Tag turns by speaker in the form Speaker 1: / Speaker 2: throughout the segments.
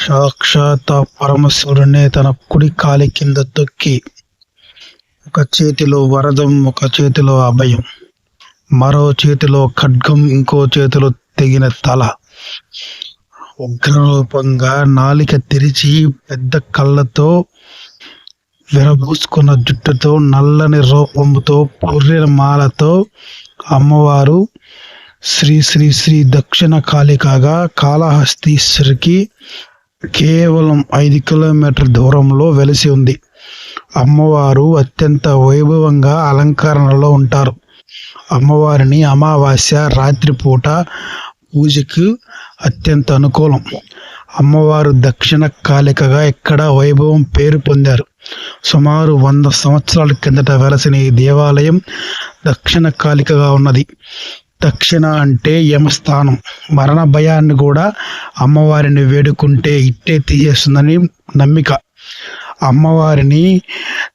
Speaker 1: సాక్షాత్ పరమశివుడినే తన కుడి కాలి కింద తొక్కి ఒక చేతిలో వరదం ఒక చేతిలో అభయం మరో చేతిలో ఖడ్గం ఇంకో చేతిలో తెగిన తల. ఉగ్రరూపంగా నాలిక తెరిచి పెద్ద కళ్ళతో విరబూసుకున్న జుట్టుతో నల్లని రూపంతో పుర్రెల మాలతో అమ్మవారు శ్రీ శ్రీ శ్రీ దక్షిణ కాళికగా కాళహస్తీశ్వరికి కేవలం ఐదు కిలోమీటర్ దూరంలో వెలిసి ఉంది. అమ్మవారు అత్యంత వైభవంగా అలంకరణలో ఉంటారు. అమ్మవారిని అమావాస్య రాత్రిపూట పూజకు అత్యంత అనుకూలం. అమ్మవారు దక్షిణ కాళికగా ఇక్కడ వైభవం పేరు పొందారు. సుమారు వంద సంవత్సరాల కిందట వెలసిన ఈ దేవాలయం దక్షిణ కాళికగా ఉన్నది. దక్షిణ అంటే యమస్థానం. మరణ భయాన్ని కూడా అమ్మవారిని వేడుకుంటే ఇట్టే తీసేస్తుందని నమ్మిక. అమ్మవారిని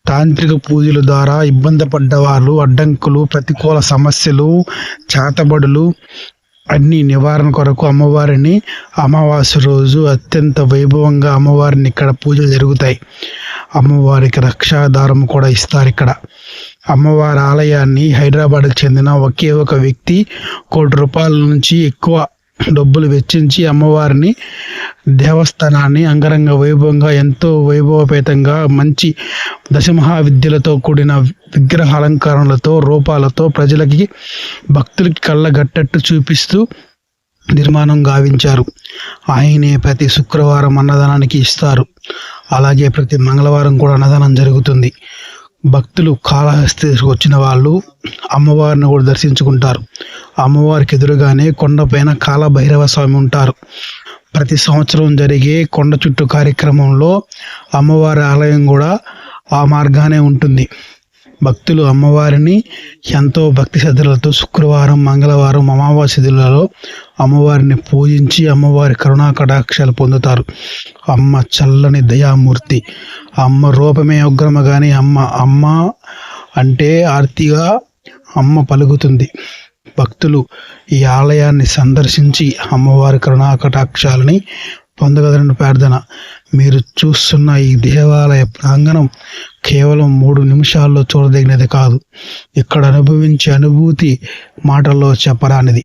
Speaker 1: తాంత్రిక పూజల ద్వారా ఇబ్బంది పడ్డవాళ్ళు అడ్డంకులు ప్రతికూల సమస్యలు చేతబడులు అన్ని నివారణ కొరకు అమ్మవారిని అమావాస్య రోజు అత్యంత వైభవంగా అమ్మవారిని ఇక్కడ పూజలు జరుగుతాయి. అమ్మవారికి రక్షాధారం కూడా ఇస్తారు ఇక్కడ. అమ్మవారి ఆలయాన్ని హైదరాబాద్కు చెందిన ఒకే ఒక వ్యక్తి కోటి రూపాయల నుంచి ఎక్కువ డబ్బులు వెచ్చించి అమ్మవారిని దేవస్థానాన్ని అంగరంగ వైభవంగా ఎంతో వైభవపేతంగా మంచి దశమహా విద్యలతో కూడిన విగ్రహ అలంకరణలతో రూపాలతో ప్రజలకి భక్తులకి కళ్ళగట్టట్టు చూపిస్తూ నిర్మాణం గావించారు. ఆయనే ప్రతి శుక్రవారం అన్నదానానికి ఇస్తారు. అలాగే ప్రతి మంగళవారం కూడా అన్నదానం జరుగుతుంది. భక్తులు కాళహస్తి వచ్చిన వాళ్ళు అమ్మవారిని కూడా దర్శించుకుంటారు. అమ్మవారికి ఎదురుగానే కొండపైన కాలభైరవ స్వామి ఉంటారు. ప్రతి సంవత్సరం జరిగే కొండ చుట్టూ కార్యక్రమంలో అమ్మవారి ఆలయం కూడా ఆ మార్గానే ఉంటుంది. భక్తులు అమ్మవారిని ఎంతో భక్తి శ్రద్ధలతో శుక్రవారం మంగళవారం అమావాస్య దినాలలో అమ్మవారిని పూజించి అమ్మవారి కరుణా కటాక్షాలు పొందుతారు. అమ్మ చల్లని దయామూర్తి. అమ్మ రూపమే ఉగ్రమ కానీ అమ్మ అమ్మ అంటే ఆర్తిగా అమ్మ పలుకుతుంది. భక్తులు ఈ ఆలయాన్ని సందర్శించి అమ్మవారి కరుణా కటాక్షాలని పొందగలరని ప్రార్థన. మీరు చూస్తున్న ఈ దేవాలయ ప్రాంగణం కేవలం మూడు నిమిషాల్లో చూడదగినది కాదు. ఇక్కడ అనుభవించే అనుభూతి మాటల్లో చెప్పరానిది.